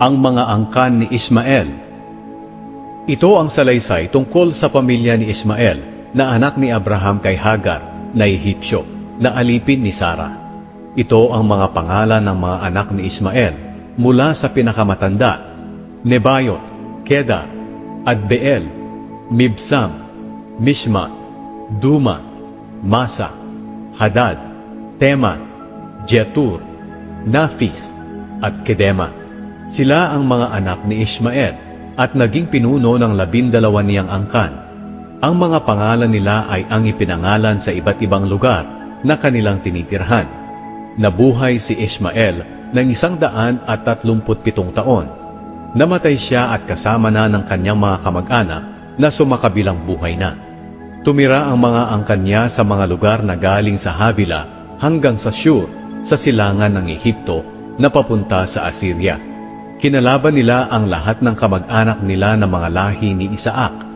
Ang mga angkan ni Ismael Ito ang salaysay tungkol sa pamilya ni Ismael na anak ni Abraham kay Hagar na Ehipsyo na alipin ni Sara. Ito ang mga pangalan ng mga anak ni Ismael mula sa pinakamatanda, Nebayot, Kedar, Adbeel, Mibsam, Mishma, Duma, Masa, Hadad, Teman, Jetur, Nafis, at Kedema. Sila ang mga anak ni Ishmael at naging pinuno ng labindalawa niyang angkan. Ang mga pangalan nila ay ang ipinangalan sa iba't ibang lugar na kanilang tinitirhan. Nabuhay si Ishmael ng isang daan at tatlumput pitong taon. Namatay siya at kasama na ng kanyang mga kamag-anak na sumakabilang buhay na. Tumira ang mga angkan niya sa mga lugar na galing sa Havila hanggang sa Shur sa silangan ng Ehipto na papunta sa Assyria. Kinalaban nila ang lahat ng kamag-anak nila na mga lahi ni Isaac